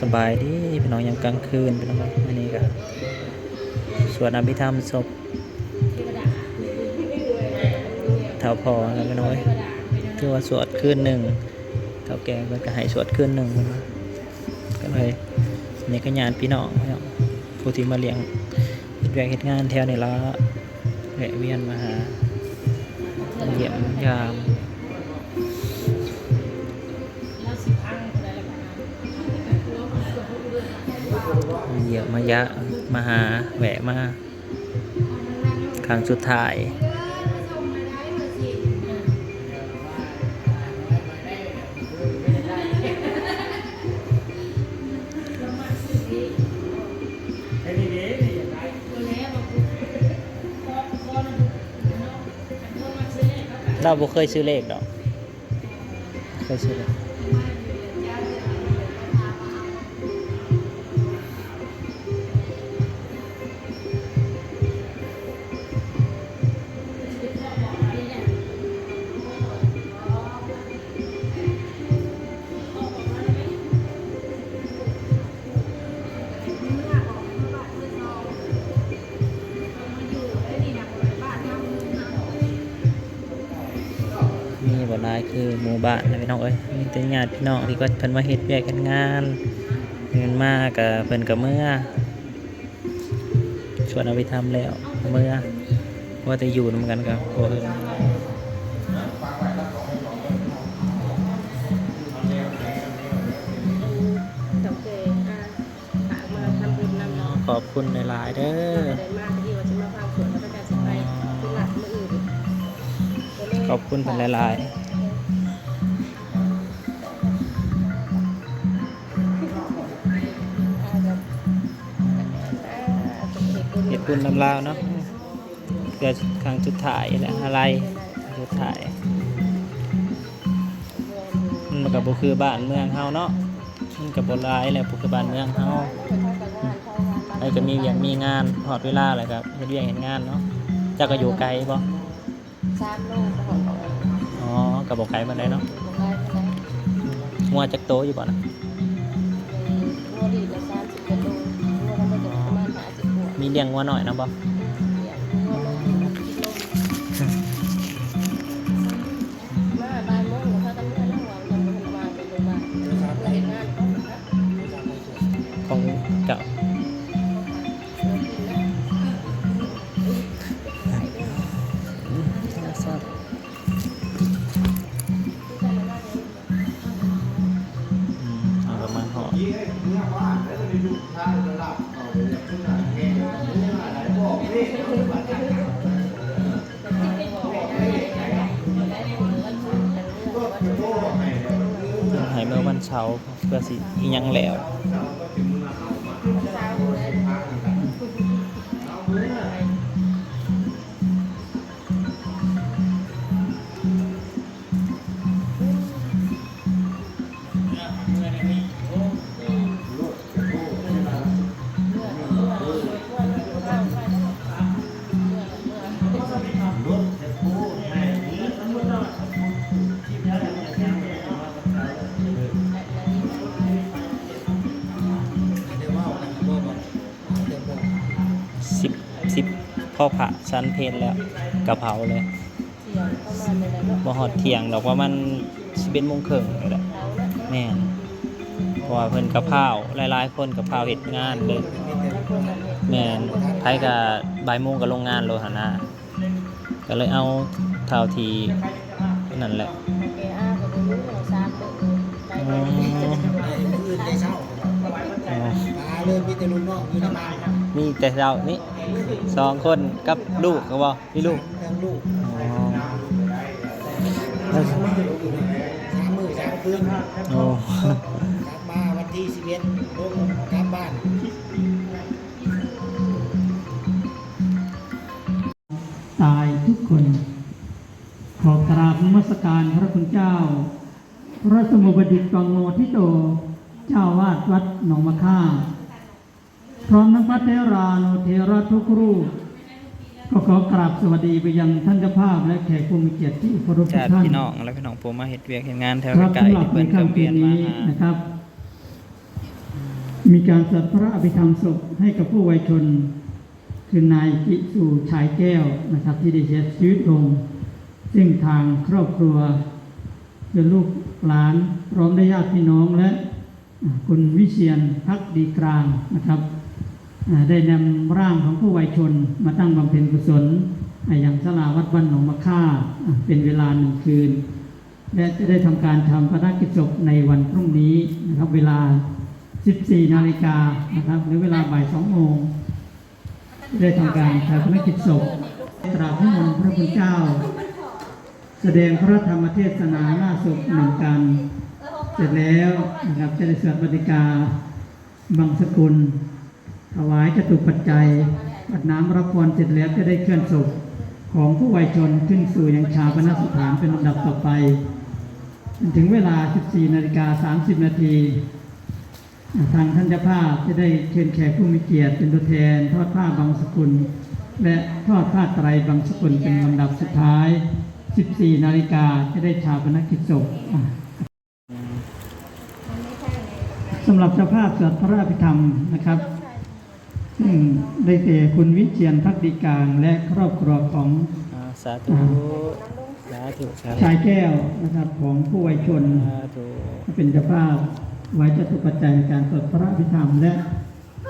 สบายดีพี่น้องยามกลางคืนพี่น้องอันนี้ก็สวดอภิธรรมศพเท่าพอแล้วพี่น้อยคือว่าสวดคืนหนึ่งเท่าแก่ก็ให้สวดคืนหนึ่งพี่น้องก็เลยนี่ก็ญาติพี่น้องพี่น้องผู้ที่มาเลี้ยงเรียกเฮ็ดงานแถวนี้ละแวะเวียนมาหาเยี่ยมยาม ยี่ยมมายะมาหาแหวะมาครั้งสุดท้ายเราบ่เคยซื้อเลขดอกเคยซื้อเลข หลายคือหมู่บ้านนะพี่น้องเอ้ยมีแต่ญาติพี่น้องที่ก็เพิ่นมาเฮ็ดเวียกกันงานเงินมากก็เพิ่นก็เมื่อชวนเอาไปทำแล้วเมื่อว่าแต่อยู่นำกันกับโอ้เอิ้นโอเคอะฝากมาทำบุญนำเนาะขอบคุณหลายๆเด้อได้มากที่ว่าจะมาฟังสวนแล้วก็จะสิไปที่หลักมืออื่นขอบคุณเพิ่นหลายๆ เฮ็ดบุญนำลาวเนาะเพื่อครั้งสุดท้ายแหละอะไรสุดท้ายมันก็บ่คือบ้านเมืองเฮาเนาะมันก็บ่หลายแหละบ่คือบ้านเมืองเฮาไอ้ก็มีเวียกมีงานฮอดเวลาแล้วก็เฮ็ดเวียกเฮ็ดงานเนาะเจ้าก็อยู่ไกลบ่สามโลก็ของเราอ๋อก็บ่ไกลปานใดเนาะบอกได้ไม่ได้งัวจักโตอยู่บ่นะงัวดีละสามสิบ มีเลี้ยงวัวหน่อยนะบาลเราเห็นงานเขานะคะของเก่า ให้เมื่อวันเช้าร์เพื่อสิอีหยังแล้ว บพ่อพระชั้นเพลแล้วกระเพราเลยเที่ยงประมาณนี้แหละเนาะบ่ฮอดเที่ยงดอกว่ามันสิเป็นโมงครึ่งนี่แหละเอาละแม่นเพราะว่าเพิ่นกระเพราหลายๆ คนกระเพราเฮ็ดงานเลยแล้วก็แบบนี้แม่นไผก็บ่ายโมงก็ลงงานโลหนนะก็เลยเอาเท่าที่นั่นแหละโอเคอะก็ดูรู้เราสามเดือนไปอืไปมอื่นได้เช่าอ๋อมาเลยมีแต่ลุงน้องอยู่ในบ้านครับ มีแต่เรานี่สองคนกับลูกก็บ่มีลูกทั้งลูกอ๋อสามมื้อสามมื้อสามคืนโอ้กลับมาวันที่สิบเอ็ดลงกลับบ้านตายทุกคน ขอกราบนมัสการพระคุณเจ้า พระสมุบดิตวังโนทิโต เจ้าวาดวัดหนองมะค่าพ ร้อมทั้งพระเทรานุเทระทุกรูปก็ขอกราบสวัสดีไปยังท่านเจ้าภาพและแขกผู้มีเกียรติที่เคารพทุญากติท่านพี่น้องและพี่น้องผมมาเฮ็ดเวียกเฮ็ดงานแถวครับไกลสำหรับๆในเพิ่นก็ค่ำเวีคืยนนมานี้หานะครับ มีการสวดพระอภิธรรมศพให้กับผู้วัยชน คือนายกิสูชายแก้วนะครับ ที่ได้เสียชีวิตลง ซึ่งทางครอบครัวคือลูกหลานพร้อมด้วยญาติพี่น้องและอ่าคุณวิเชียนพักดีกลางนะครับอ่า ได้นำร่างของผู้วัยชนมาตั้งบำเพ็ญกุศลอย่างสลาวัดบ้านหนองมะค่าเป็นเวลาหนึ่งคืน และจะได้ทำการทำพระราชกิจศพในวันพรุ่งนี้นะครับเวลา 14 นาฬิกานะครับหรือเวลาบ่าย2โมงได้ทำการชาพนกิจศพตราบให้มนต์พระคุณเจ้า แสดงพระธรรมเทศนาหน้าศพหนึ่งกันเสร็จแล้วนะครับจะได้สวดปฏิกาบังสกุล ถวายจตุปัจจัยปัดน้ำรับพรเสร็จแล้วจะได้เคลื่อนศพของผู้วัยชนขึ้นสู่ยังชาปนสถานเป็นลำดับต่อไป ถึงเวลา 14 นาฬิกา 30 นาทีทางท่านเจ้าภาพจะได้เชิญแขกผู้มีเกียรติเป็นตัวแทน ทอดผ้าบางสกุล และทอดผ้าไตรบางสกุลเป็นลำดับสุดท้าย 14 นาฬิกาจะได้ชาปนกิจศพสำหรับเจ้าภาพสวดพระอภิธรรมนะครับ ได้แก่คุณวิเชียนพักดีกลางและครอบครัวของอ่าสาธุสาธุสาธุชายแก้วนะครับของผู้วัยชนสาธุเป็นเจ้าภาพไว้จตุปัจจัยในการสวดพระอภิธรรมและ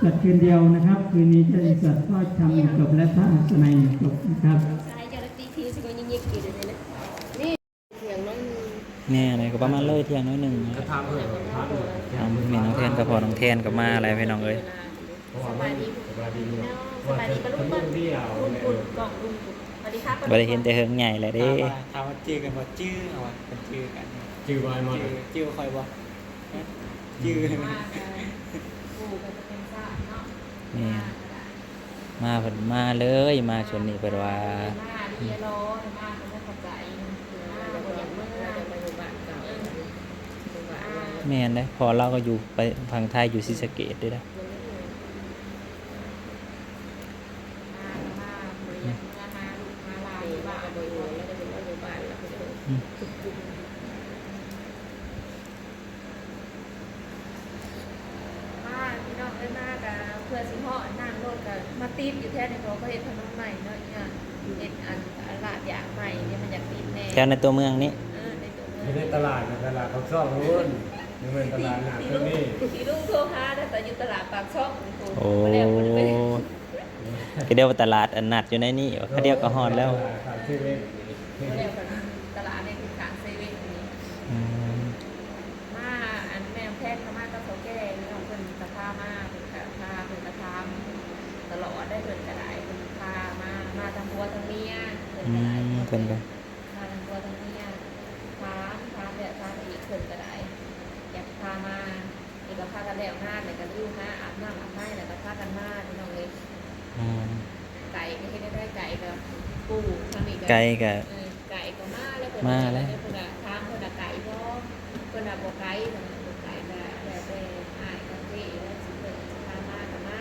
จัดคืนเดียวนะครับ คืนนี้จะได้สวดพระอภิธรรมหนึ่งจบและพระอัศนัยหนึ่งจบนะครับใช่จะได้ตีพีสิก็ยิ่งยิ่งกี่เลยนะนี่เสียงน้องแน่เลยก็ประมาณเลยเที่ยงน้อยหนึ่งก็ทำเพื่อทำเพื่อทางแม่น้องแทนกับพ่อน้องแทนกับมาอะไรพี่น้องเอ้ย สบายดีสบายดีเนาะสบายดีปะลูกคเปิ้นลเดียวลุงปุ่นกล่องลุงปุ่นสวัสดีครับบ่ได้เห็นแต่เฮิงใหญ่เลยเด้ถามว่าจื้อกันบ่จื้อเอาว่าเป็นจื้อกันจือวายมาจื้อจื้อคอยบ่จื้อมาปู่ก็จะเป็นซ่าเนาะนี่มาเพิ่นมาเลยมาชวนนี่เพิ่นว่ามาเรียร้อนมาเป็นนักขับใจมาแล้วก็ยังเมื่อไปอยู่บ้านเก่าอยู่บ้านแม่นเด้พอเราก็อยู่ไปพังไทยอยู่ศรีสะเกษด้วยนะ มามาบริยังมามาลูกมาลาอยู่บ้านบริวารแล้วก็จะมาอยู่บ้านแล้วก็จะมาพี่น้องได้มากอะเพื่อสิเหาะนั่งรถกันมาตีบอยู่แท้ในตัวก็เห็นถนนใหม่เนาะเนี่ยเห็นอันอันลาดยางใหม่เนี่ยมันอยากตีบแน่แถวในตัวเมืองนี้เออในตัวอยู่ในตลาดนะตลาดเขาชอบรุ่นนี่เป็นตลาดหนักที่ตัวลุงนี้ที่ลุงโทรหาแต่อยู่ตลาดปากช่องโอ้มาแล้วมันไปก็เดียวว่าตลาดอันนัดอยู่ในนี่เขาเดียวก็ฮอดแล้ว ระไดมเพิ่นก็มาทั้งผัวทั้งเมียพาพาแบบพาอีกเพิ่นกระไดอยากพามาอีกก็พากันแล้วหน้าเลยก็ลิ้วมาอาบน้ำอาบน้ำแล้วก็พากันมาพี่น้องเลยอืมไก่ก็ให้ได้ได้ไก่กับปูทางนี้ไกลก็ เออไก่ก็มาแล้วเพิ่นมาแล้ว เพิ่นน่ะถามเพิ่นน่ะไก่บ่เพิ่นน่ะบ่ไก่เพิ่นน่ะบ่ไก่ก็แล้วแต่อ้ายกับเจ้แล้วสิเพิ่นสิพามาก็มา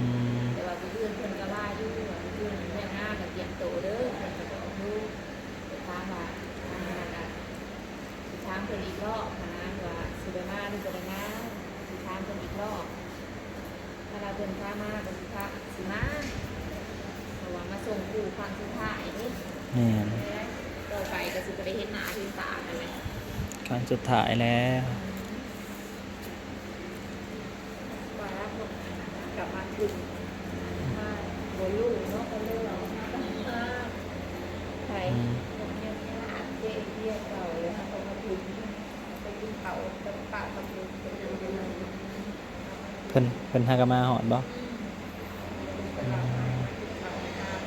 อืม แต่ว่าผู้อื่นเพิ่นก็ว่าอยู่ว่าผู้อื่นแม่งาก็เตรียมโตเด้อเพิ่นก็บอกอยู่ไปถามว่าอ่าน่ะสิถามเพิ่นอีก รอบหั้นนะว่าสิได้มาหรือบ่ได้มาสิถามเพิ่นอีกรอบถ้าเราเพิ่นพามาก็สิพาสิมาเพราะว่ามาส่งผู้ฟังสุดท้ายนี่แม่นต่อไปก็สิบ่ได้เห็นหน้าเห็นตากันเลยครั้งสุดท้ายแล้ว ว่าแล้วคนกลับมาถึงมาโบลูเนาะก็เลยเรามาใครผมยังไม่อ่านเจ๊เรียกเราเลยค่ะตรงมาถึงไปกินเขาตรงป่าตำลึงตรงนั้น เพิ่นเพิ่นหากนมาฮอดบ่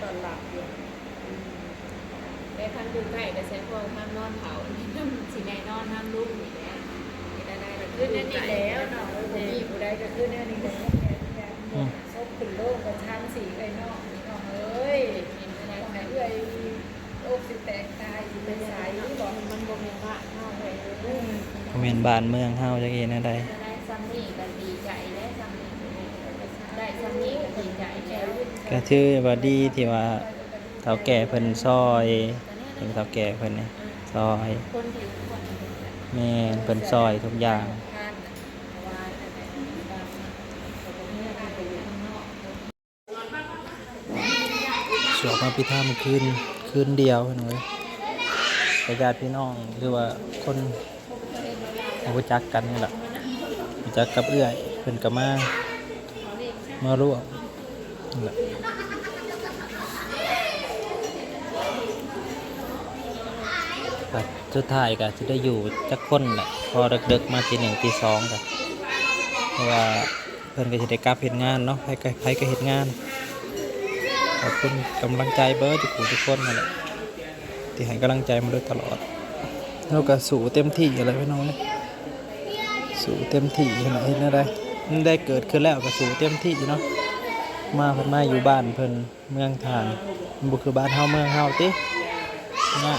ตอนหลับอยู่แต่ท่านอยู่ใกล้แต่เซ็นพวกท่านนอนเผาสิแน่นอนน้ำลุ่มอย่างเงี้ยได้ได้ขึ้นนั่นนี่แล้วเนาะผมมีผู้ใดก็ขึ้นนั่นนี่แล้วอืมซบขึ้นโลกกับช้างสีไอ้นอกนี่น้องเอ้ยเห็นอะไรไหนเอ้ยโลกสิแตกตายสิเป็นสายบอกมันบ่แม่นว่าเฮาเลยอืมบ่แม่นบ้านเมืองเฮาจักเฮ็ดแนวใดจะได้ ก็คือว่าดีที่ว่าเท่าแก่เพิ่นซอยเห็นเท่าแก่เพิ่นซอยแม่เพิ่นซอยทุกอย่างสวดมาพิธามคืนคืนเดียวเพิ่นเอ้ยประญาติพี่น้องหรือว่าคนรู้จักกันนี่แหละรู้จักกับเอื้อยเพิ่นก็มา มาร่วมนี่แหละครับสุดท้ายก็จะได้อยู่จักคนแหละพอดึกๆมาทีหนึ่งทีสองกันเพราะว่าเพิ่นก็จะได้กลับเห็นงานเนาะใครก็ใครก็เห็นงานขอบคุณกำลังใจเบิร์ดทุกผู้ทุกคนนั่นแหละที่ให้กำลังใจมาโดยตลอดเราก็สู้เต็มที่อะไรพี่น้องเลยสู้เต็มที่ขนาดเห็นะไรมัน ได้เกิดขึ้นแล้วก็สู้เต็มที่เนาะมาเพิ่นมาอยู่บ้านเพิ่นเมืองทานมันบุคือบ้านเฮาเมืองเฮาตินะ